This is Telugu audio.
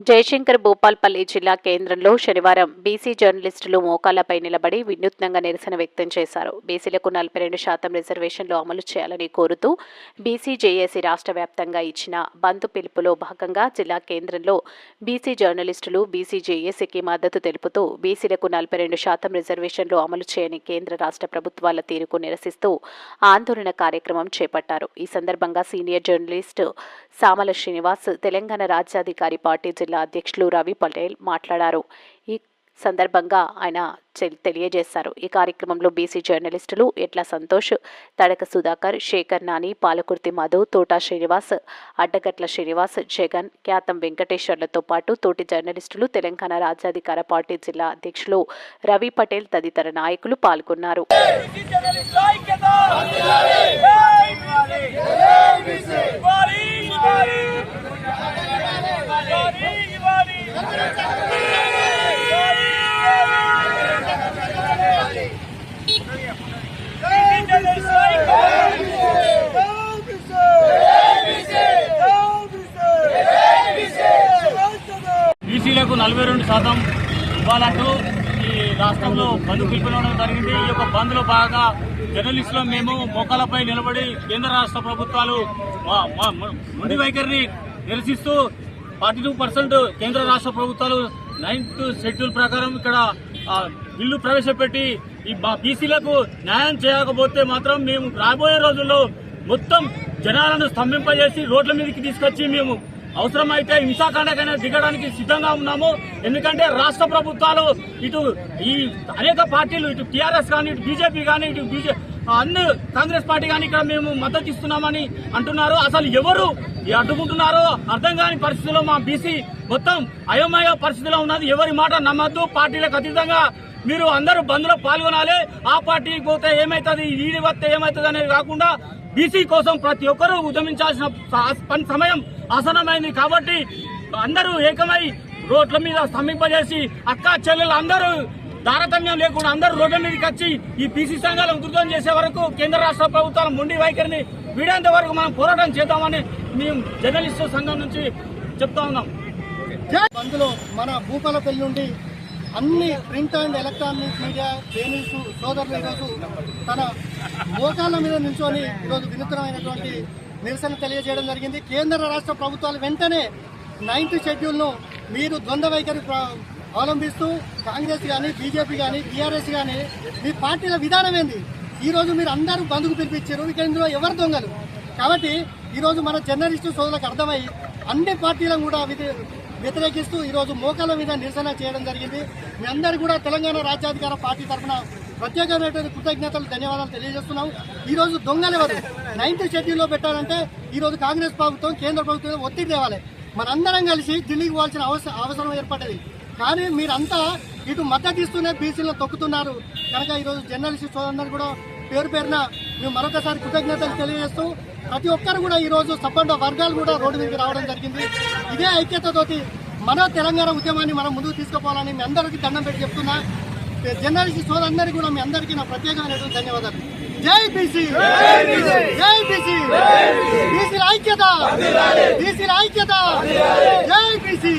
జయశంకర్ భూపాల్పల్లి జిల్లా కేంద్రంలో శనివారం బీసీ జర్నలిస్టులు మోకాళ్ళపై నిలబడి వినూత్నంగా నిరసన వ్యక్తం చేశారు. బీసీలకు నలభై రెండు శాతం రిజర్వేషన్లు అమలు చేయాలని కోరుతూ బీసీ జేఏసీ రాష్ట్ర వ్యాప్తంగా ఇచ్చిన బంద్ పిలుపులో భాగంగా జిల్లా కేంద్రంలో బీసీ జర్నలిస్టులు బీసీ జేఏసీకి మద్దతు తెలుపుతూ బీసీలకు నలభై రెండు శాతం రిజర్వేషన్లు అమలు చేయని కేంద్ర రాష్ట్ర ప్రభుత్వాల తీరుకు నిరసిస్తూ ఆందోళన కార్యక్రమం చేపట్టారు. ఈ సందర్భంగా senior journalist Samala Srinivas Telangana Rajyadhikari party జిల్లా అధ్యక్షులు రవి పటేల్ మాట్లాడారు. ఈ సందర్భంగా ఆయన తెలియజేశారు. ఈ కార్యక్రమంలో బీసీ జర్నలిస్టులు ఎట్ల సంతోష్ తడక సుధాకర్ శేఖర్ నాని పాలకుర్తి మధు తోటా శ్రీనివాస్ అడ్డగట్ల శ్రీనివాస్ జగన్ ఖ్యాతం వెంకటేశ్వర్లతో పాటు తోటి జర్నలిస్టులు తెలంగాణ రాజ్యాధికార పార్టీ జిల్లా అధ్యక్షులు రవి పటేల్ తదితర నాయకులు పాల్గొన్నారు. బీసీలకు నలభై రెండు శాతం ఇవ్వాలంటూ ఈ రాష్ట్రంలో బంద్ పిలుపునడం జరిగింది. ఈ యొక్క బంద్లో బాగా జర్నలిస్టులు మేము మొక్కలపై నిలబడి కేంద్ర రాష్ట్ర ప్రభుత్వాలు మా- వైఖరిని నిరసిస్తూ ఫార్టీ టూ పర్సెంట్ కేంద్ర రాష్ట్ర ప్రభుత్వాలు నైన్త్ షెడ్యూల్ ప్రకారం ఇక్కడ బిల్లు ప్రవేశపెట్టి ఈ బీసీలకు న్యాయం చేయకపోతే మాత్రం మేము రాబోయే రోజుల్లో మొత్తం జనాలను స్తంభింపజేసి రోడ్ల మీదకి తీసుకొచ్చి మేము అవసరమైతే హింసాకాండకైనా దిగడానికి సిద్ధంగా ఉన్నాము. ఎందుకంటే రాష్ట్ర ప్రభుత్వాలు ఇటు ఈ అనేక పార్టీలు ఇటు టీఆర్ఎస్ కానీ ఇటు బీజేపీ కానీ ఇటు బీజే అన్ని కాంగ్రెస్ పార్టీ కానీ ఇక్కడ మేము మద్దతు ఇస్తున్నామని అంటున్నారు. అసలు ఎవరు అడ్డుకుంటున్నారో అర్థం కాని పరిస్థితిలో మా బీసీ మొత్తం అయోమయ పరిస్థితిలో ఉన్నది. ఎవరి మాట నమ్మద్దు. పార్టీలకు అతీతంగా మీరు అందరూ బంద్లో పాల్గొనాలి. ఆ పార్టీకి పోతే ఏమైతుంది? ఈడి వస్తే ఏమైతుంది అనేది కాకుండా బీసీ కోసం ప్రతి ఒక్కరూ ఉద్యమించాల్సిన పని సమయం ఆసనమైంది కాబట్టి అందరూ ఏకమై రోడ్ల మీద స్తంభింపజేసి అక్క చెల్లెలు అందరూ తారతమ్యం లేకుండా అందరూ రోడ్ల మీదకి వచ్చి ఈ బీసీ సంఘాలను ఉధృతం చేసే వరకు కేంద్ర రాష్ట్ర ప్రభుత్వాల మొండి వైఖరిని వీడేంత వరకు మనం పోరాటం చేద్దామని మేము జర్నలిస్టు సంఘం నుంచి చెప్తా ఉన్నాం. అందులో మన భూపాలపల్లి నుండి అన్ని print and electronic media journalist సోదరులు ఈరోజు తన మోకాళ్ళ మీద నిల్చొని ఈరోజు వినూత్నమైనటువంటి నిరసన తెలియజేయడం జరిగింది. కేంద్ర రాష్ట్ర ప్రభుత్వాలు వెంటనే నైన్త్ షెడ్యూల్ను మీరు ద్వంద్వ వైఖరి అవలంబిస్తూ కాంగ్రెస్ కానీ బీజేపీ కానీ టీఆర్ఎస్ కానీ మీ పార్టీల విధానం ఏంది? ఈరోజు మీరు అందరూ బంధుకు పిలిపించారు. ఇక ఇందులో ఎవరు దొంగలు? కాబట్టి ఈరోజు మన జర్నలిస్టు సోదరులకు అర్థమై అన్ని పార్టీలను కూడా వ్యతిరేకిస్తూ ఈరోజు మోకాల మీద నిరసన చేయడం జరిగింది. మీ అందరు కూడా తెలంగాణ రాజ్యాధికార పార్టీ తరఫున ప్రత్యేకమైనటువంటి కృతజ్ఞతలు ధన్యవాదాలు తెలియజేస్తున్నాం. ఈరోజు రోజు దొంగలు ఎవరు? నైన్త్ షెడ్యూల్లో పెట్టాలంటే ఈరోజు కాంగ్రెస్ ప్రభుత్వం కేంద్ర ప్రభుత్వం ఒత్తిడి తేవాలి. మనందరం కలిసి ఢిల్లీకి పోవాల్సిన అవసరం అవసరం ఏర్పడ్డది. కానీ మీరంతా ఇటు మద్దతు ఇస్తూనే బీసీలను తొక్కుతున్నారు. కనుక ఈరోజు జర్నలిస్ట్ సోదరులందరూ కూడా పేరు పేరున మేము మరొకసారి కృతజ్ఞతలు తెలియజేస్తూ ప్రతి ఒక్కరు కూడా ఈ రోజు సబ్బండ వర్గాలు కూడా రోడ్డు మీదకి రావడం జరిగింది. ఇదే ఐక్యతతోటి మన తెలంగాణ ఉద్యమాన్ని మనం ముందుకు తీసుకుపోవాలని మీ అందరికీ దండం పెట్టి చెప్తున్నా. జర్నలిస్ట్ సోదరులందరికీ కూడా మీ అందరికీ నా ప్రత్యేకమైనటువంటి ధన్యవాదాలు. జై బీసీ! జై బీసీ! బీసీల ఐక్యత! బీసీల ఐక్యత! జై బీసీ!